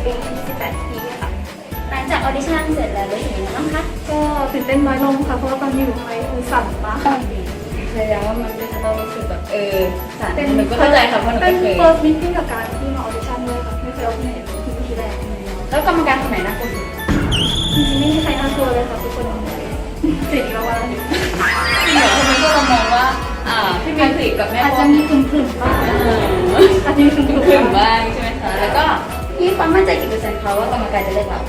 นชื่อนุกค่ะปี18ปีค่ะ หลังจากออดิชั่นเสร็จแล้วรู้สึกยังไงบ้างคะก็ตื่นเต้นน้อยลงค่ะ เพราะว่าตอนนี้อยู่ไทยคือสั่นมากแสดงว่ามันก็จะต้องรู้สึกแบบเออสั่นหนูก็เข้าใจค่ะเพราะหนูเป็ก็นเคย first meeting กับการที่มาออดิชั่นด้วยค่ะ ไม่เคยเอาที่ไหนเลยที่ที่แรกแล้วกรรมการคนไหนน่ากลัวสุดจริงๆไม่มีใครน่ากลัวเลยค่ะทุกคนเจ๋งแล้วว่าจริงเหรอทำไมพวกเรามองว่าอ่าพี่มิวสิกกับแม่อาจพ่จะอมีกลุ่มๆบ้างเอออาจจะมีกลุ่มถึงบ้างใช่ไหมคะแล้วก็ มีความมั่นใจกี่เปอร์เซ็นต์คะว่ากรรมการจะเลือกเราๆ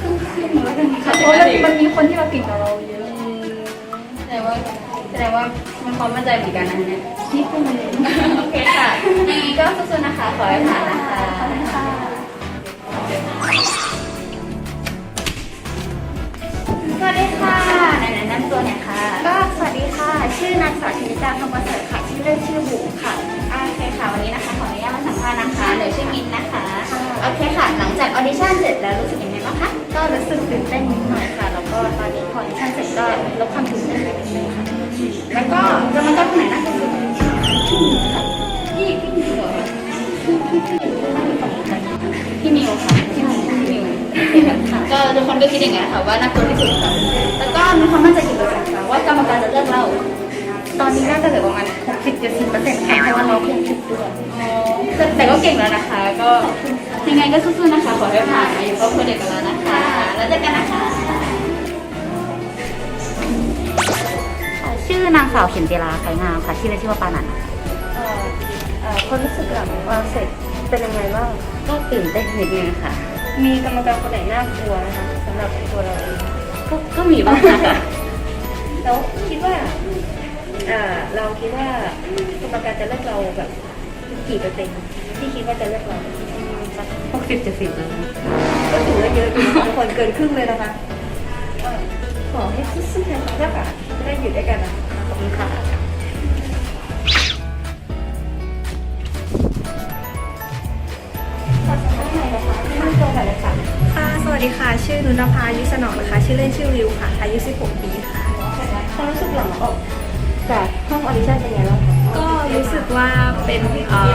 ครึ่งๆแล้วกันค่ะเพราะว่ามันมีคนที่มาเก่งกว่าเราเยอะแสดงว่าแสดงว่ามีความมั่นใจเหมือนกันนะเนี่ยนิดนึงเลยโอเคค่ะยังไงก็สู้ๆนะคะขอให้ผ่านนะคะขอบคุณค่ะสวัสดีค่ะไหนๆแนะนำตัวหน่อยค่ะ ก็สวัสดีค่ะ ชื่อนางสาวชนิดาคำประเสริฐค่ะ ชื่อเล่นชื่อบุ๋มค่ะอ่าโอเคค่ะ วันนี้นะคะขออนุญาตมาสัมภาษณ์นะคะหนูชื่อมินนะคะ โอเคค่ะ หลังจากออดิชั่นเสร็จแล้วรู้สึกยังไงบ้างคะ ก็รู้สึกตื่นเต้นนิดหน่อยค่ะ แล้วก็ตอนนี้พอออดิชั่นเสร็จก็ลดความตื่นเต้นไปนิดนึงค่ะ แล้วก็กรรมการคนไหนน่ากลัวสุดพี่พี่มิวเหรอพี่มิวค่ะพี่มิวพี่มิวก็ทุกคนก็คิดอย่างนั้นค่ะว่าน่ากลัวที่สุดค่ะแล้วก็มีความมั่นใจกี่เปอร์เซ็นต์คะว่ากรรมการจะเลือกเรา ตอนนี้น่าจะเหลือประมาณ60-70%เปอร์เซ็นต์ค่ะเพราะว่าเราเพิ่งฝึกด้วยแต่ก็เก่งแล้วนะคะ ก็ ยังไงก็สู้ๆนะคะ ขอให้ผ่านมาอยู่ครอบครัวเด็กกับเรานะคะ แล้วเจอกันนะคะชื่อนางสาวเข็มจิราไขงามค่ะชื่อเล่นชื่อว่าปานันเอ่อเอ่อความรู้สึกหลังวางเสร็จเป็นยังไงบ้าง ก็ตื่นเต้นนิดนึงค่ะ มีกรรมการคนไหนน่ากลัวนะคะสำหรับตัวเราเองก็ก็มีบ้างนะคะแล้วคิดว่าอ่า เราคิดว่ากรรมการจะเลือกเราแบบกี่เปอร์เซ็นต์ที่คิดว่าจะเลือกเราสัก หกสิบเจ็ดสิบแล้วนะก็ถือว่าเยอะอยู่นะทุกคนเกินครึ่งเลยนะคะก็ขอให้สู้ๆนะคะถ้าแบบจะได้อยู่ด้วยกันนะขอบคุณค่ะขอสัมภาษณ์หน่อยนะคะที่นั่งตรงกันเลยค่ะค่ะสวัสดีค่ะ ชื่อนุนภายุสนองนะคะ ชื่อเล่นชื่อวิวค่ะ อายุ 16 ปีค่ะความรู้สึกหลังออกจากห้องออดิชั่นเป็นไงบ้างคะก็รู้สึกว่าเป็นเอ่อ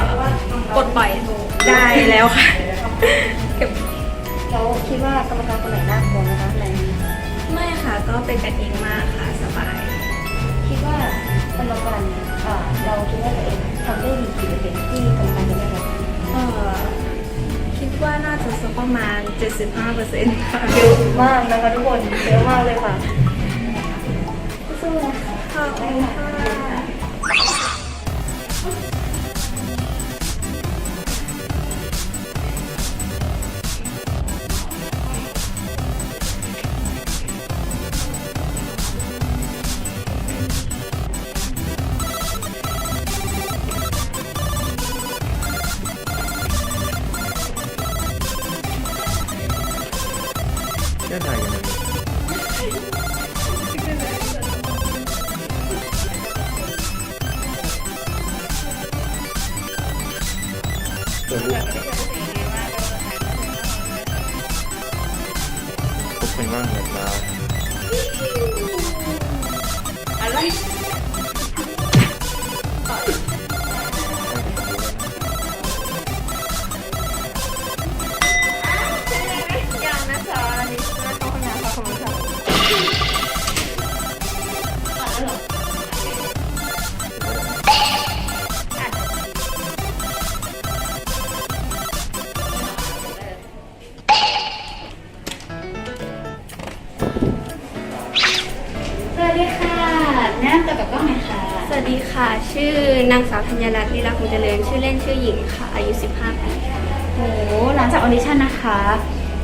ปลดปล่อยได้แล้วค่ะ เก็บแล้วคิดว่ากรรมการคนไหนน่ากลัวไหมคะในไม่ค่ะก็เป็นกันเองมากค่ะสบาย คิดว่ากรรมการอ่าเราคิดว่าตัวเองทำได้ดีกี่เปอร์เซ็นต์ที่กรรมการจะเลือกเราเอ่อคิดว่าน่าจะสักประมาณ 75%ค่ะเยอะมากนะคะทุกคนเยอะมากเลยค่ะสู้ๆนะคะ ขอบคุณค่ะ ทุกคนว่างเหมือ วัสดีค่ะ ชื่อนางสาวธัญรัตน์ลีลาคงเจริญ ชื่อเล่นชื่อหญิงค่ะ อายุ 15ปีโหหลังจากออดิชั่นนะคะ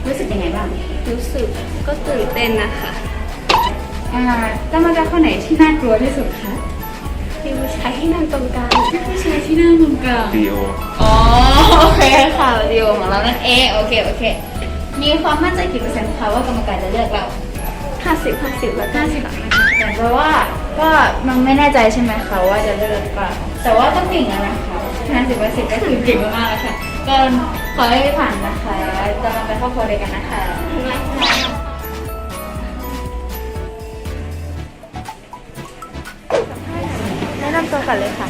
รู้สึกยังไงบ้างรู้สึกก็ตื่นเต้นนะคะอ่ากรรมการคนไหนที่น่ากลัวที่สุดคะมีผู้ชายที่นั่งตรงกลางผู้ชายที่นั่งตรงกลางดีโออ๋อโอเคค่ะวิดีโอของเรานั่นเองโอเคโอเค มีความมั่นใจกี่เปอร์เซ็นต์คะว่ากรรมการจะเลือกเรา50 50แล้วกันค่ะแต่เพราะว่า ก็มันไม่แน่ใจใช่ไหมคะว่าจะเลือกหรือเปล่าแต่ว่าก็เก่งแล้วนะคะห้าสิบเปอร์เซ็นต์ก็คือเก่งมากๆแล้วค่ะก็ขอให้ผ่านนะคะจะมาเป็นครอบครัวเดียวกันนะคะแนะนำตัวก่อนเลยค่ะ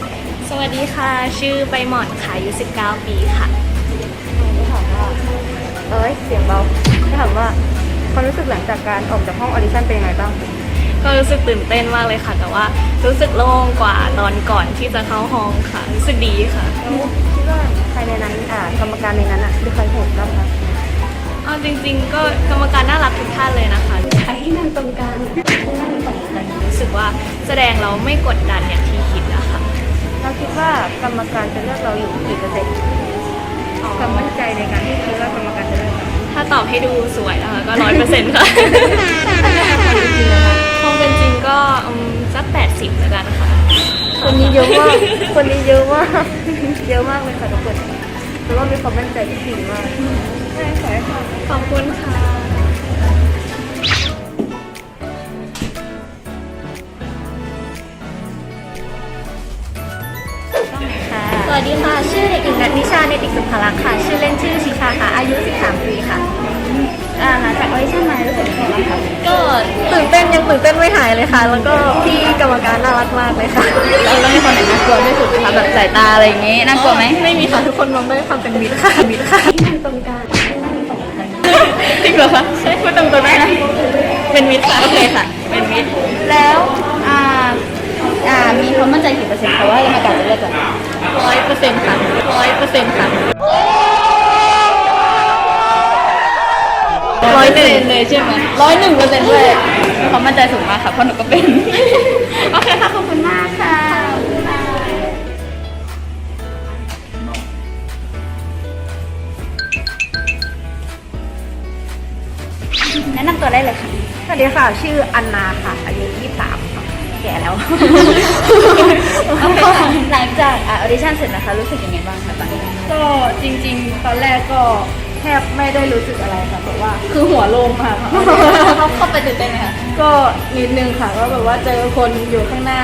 สวัสดีค่ะ ชื่อใบหมอนค่ะอายุ19 ปีค่ะโอเสียงเบาจะถามว่าความรู้สึกหลังจากการออกจากห้องออดิชั่นเป็นยังไงบ้าง ก็รู้สึกตื่นเต้นมากเลยค่ะ แต่ว่ารู้สึกโล่งกว่าตอนก่อนที่จะเข้าห้องค่ะ รู้สึกดีค่ะ คิดว่าใครในนั้นอ่ากรรมการในนั้นอะคือใครโหดบ้างคะเอาจริงๆ ก็กรรมการน่ารักทุกท่านเลยนะคะใครที่นั่งตรงกลางรู้สึกว่าแสดงเราไม่กดดันอย่างที่คิดนะคะเราคิดว่ากรรมการจะเลือกเราอยู่กี่เปอร์เซ็นต์ความมั่นใจในการที่คิดว่ากรรมการ ตอบให้ดูสวยนะคะก็ร้อยเปอร์เซ็นต์ค่ะคงเป็นจริงก็อืมสักแปดสิบแล้วกันค่ะ คนนี้เยอะมาก คนนี้เยอะมาก เยอะมากเลยค่ะทุกคนแต่ว่ามีความมั่นใจที่ดีมากใช่ค่ะค่ะขอบคุณค่ะ นัทนิชาเนติกสุภลักษณ์ค่ะ ชื่อเล่นชื่อชิชาค่ะ อายุ 13 ปีค่ะอ่าหลังจากออดิชั่นมารู้สึกยังไงบ้างคะก็ตื่นเต้นยังตื่นเต้นไม่หายเลยค่ะ แล้วก็พี่กรรมการน่ารักมากเลยค่ะ แล้วแล้วมีคนไหนน่ากลัวที่สุดคะแบบสายตาอะไรอย่างงี้น่ากลัวไหมไม่มีค่ะทุกคนมองด้วยความเป็นมิตรค่ะมิตรค่ะตรงกลางจริงเหรอคะใช่พูดตรงๆได้นะเป็นมิตรค่ะโอเคค่ะ เป็นมิตรแล้วอ่า อ่ามีความมั่นใจกี่เปอร์เซ็นต์คะว่ากรรมการจะเลือกเราร้อยเปอร์เซ็นต์ค่ะร้อยเปอร์เซ็นต์ค่ะร้อยหนึ่งเลยใช่ไหมร้อยหนึ่งเปอร์เซ็นต์เลยมีความมั่นใจสูงมากค่ะเพราะหนูก็เป็น โอเคค่ะ ขอบคุณมากค่ะขอบคุณค่ะแนะนำตัวได้เลยค่ะ สวัสดีค่ะ ชื่ออันนาค่ะ อายุ 23ค่ะแก่แล้วหลังจากออดิชั่นเสร็จนะคะ รู้สึกยังไงบ้างคะตอนนี้ก็จริง ๆ ตอนแรกก็แทบไม่ได้รู้สึกอะไรค่ะแบบว่า คือหัวโลงค่ะเขาเข้าไปตื่นเต้นไหมคะก็นิดนึงค่ะว่าแบบว่าเจอคนอยู่ข้างหน้า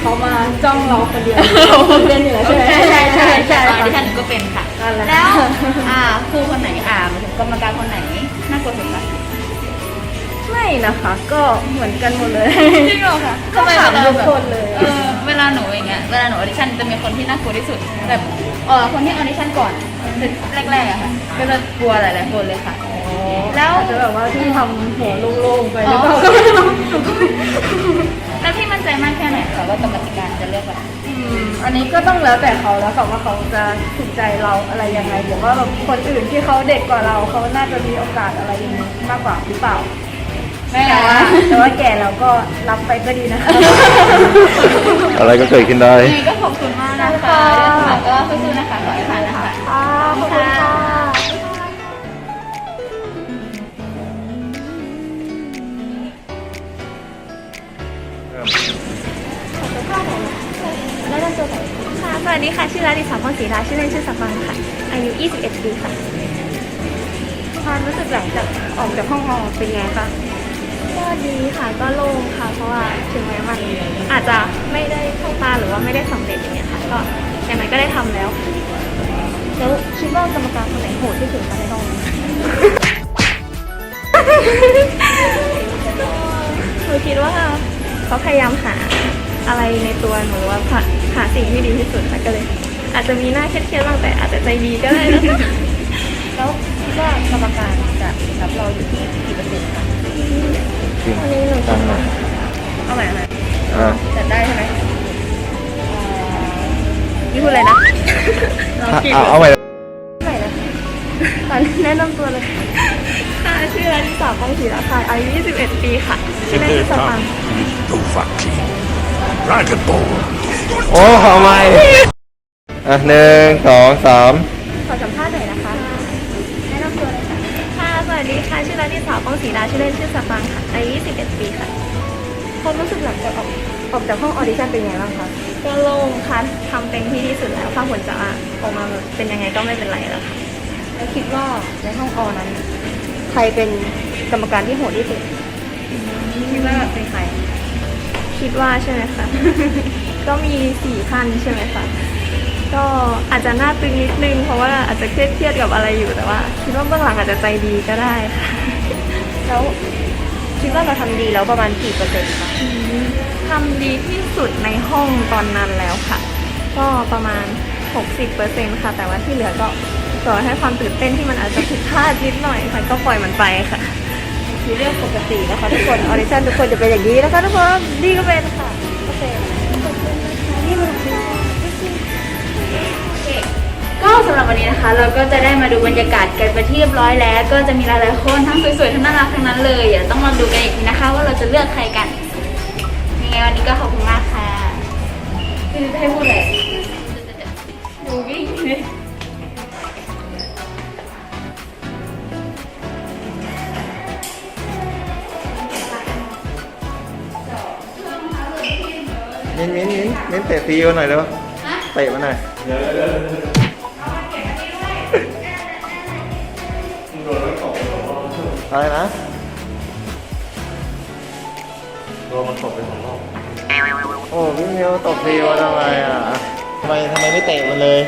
เขามาจ้องเราคนเดียวตื่นเต้นอยู่แล้วใช่ไหมใช่ใช่ใช่ใช่ค่ะออดิชั่นหนูก็เป็นค่ะนั่นแหละแล้วอ่าครูคนไหนอ่าหมายถึงกรรมการคนไหนน่ากลัวสุดคะ ไม่นะคะ ก็เหมือนกันหมดเลย จริงเหรอคะก็ถามทุกคนเลย เออเวลาหนูอย่างเงี้ยเวลาหนูออดิชั่นจะมีคนที่น่ากลัวที่สุดแบบเออคนที่ออดิชั่นก่อนแรกๆอะค่ะก็จะกลัวหลายๆคนเลยค่ะ แล้วอาจจะแบบว่าที่ทำหัวโล่งๆไปหรือเปล่าแล้วพี่มั่นใจมากแค่ไหนคะว่ากรรมการจะเลือกแบบอืมอันนี้ก็ต้องแล้วแต่เขาแล้วค่ะว่าเขาจะถูกใจเราอะไรยังไงหรือว่าแบบคนอื่นที่เขาเด็กกว่าเราเขาน่าจะมีโอกาสอะไรอย่างนี้มากกว่าหรือเปล่าไม่ แต่นะว่าแต่ว่าแก่เราก็รับไปก็ดีนะคะ อะไรก็เกิดขึ้นได้ ยังไงก็ขอบคุณมากนะคะเรื่องผ่านก็สู้ๆนะคะขอให้ผ่านนะคะ ขอบคุณค่ะค่ะสวัสดีค่ะ ชื่อลาดิสาพรศรีราชื่อเล่นชื่อสัปังค่ะ อายุ 21 ปีค่ะความรู้สึกหลังจากออกจากห้องอเป็นไงบ้าง ก็ดีค่ะก็โล่งค่ะ เพราะว่าถึงแม้มันอาจจะไม่ได้เข้าตาหรือว่าไม่ได้สำเร็จอย่างเงี้ยค่ะ ก็อย่างไรก็ได้ทำแล้วแล้วคิดว่ากรรมการคนไหนโหดที่สุดคะในห้องหนูคิดว่าเขาพยายามหาอะไรในตัวหนูว่าหาหาสิ่งที่ดีที่สุดค่ะก็เลย อาจจะมีหน้าเครียดๆบ้างแต่อาจจะใจดีก็ได้นะคะแล้วคิดว่ากรรมการจะรับเราอยู่ที่กี่เปอร์เซ็นต์คะ ริงอันนี้หนูตั้งหน่อยเอาใหม่เอาใหม่อะจัดได้ใช่ไหมนี่พูดอะไรนะเอาเอาใหม่ใหม่นะขอแนะนำตัวเลยค่ะชื่อรันิสาปองศรีราคาอายุ21 ปีค่ะ ชื่อเล่นชื่อสปัง Dovahki. Dragon Ball. โอ้เอาใหม่อะหนึ่งสองสามขอสัมภาษณ์หน่อยนะคะแนะนำตัวเลยค่ะ ค่ะ สวัสดีค่ะ ชื่อรันิสาปองศรีราชื่อเล่นชื่อสปังค่ะอายุ 21ปีค่ะความรู้สึกหลังจากออกออกจากห้องออดิชั่นเป็นไงบ้างคะก็โล่งค่ะทำเต็มที่ที่สุดแล้วค่ะผลจะออกมาเป็นยังไงก็ไม่เป็นไรแล้วค่ะแล้วคิดว่าในห้องออนั้น ใครเป็นกรรมการที่โหดที่สุดคิดว่าเป็นใคร คิดว่าใช่ไหมคะก็มีสี่ท่านใช่ไหมคะก็อาจจะหน้าตึงนิดนึงเพราะว่าอาจจะเครียดเครียดๆกับอะไรอยู่แต่ว่า คิดว่าเบื้องหลังอาจจะใจดีก็ได้ค่ะแล้ว คิดว่าเราทำดีแล้วประมาณกี่เปอร์เซ็นต์คะทำดีที่สุดในห้องตอนนั้นแล้วค่ะ ก็ประมาณ 60%ค่ะ แต่ว่าที่เหลือก็ต่อให้ความตื่นเต้นที่มันอาจจะผิดพลาดนิดหน่อยค่ะก็ปล่อยมันไปค่ะมีเรื่องปกตินะคะทุกคนออดิชั่นทุกคนจะเป็นอย่างนี้นะคะทุกคนดีก็เป็นค่ะโอเค ก็สำหรับวันนี้นะคะ เราก็จะได้มาดูบรรยากาศกันไปที่เรียบร้อยแล้ว ก็จะมีหลายๆคนทั้งสวยๆทั้งน่ารักทั้งนั้นเลยเดี๋ยวต้องมาดูกันอีกทีนะคะ ว่าเราจะเลือกใครกันยังไงวันนี้ก็ขอบคุณมากค่ะคือจะให้พูดอะไรดูวิ่งเลยมิ้นมิ้นมิ้นมิ้นเตะตีกันหน่อยเร็วเตะมาหน่อย อะไรนะโดนมันตบไปสองรอบโอ้พี่มิวตบตีมาทำไมอะทำไมทำไมไม่เตะมันเลย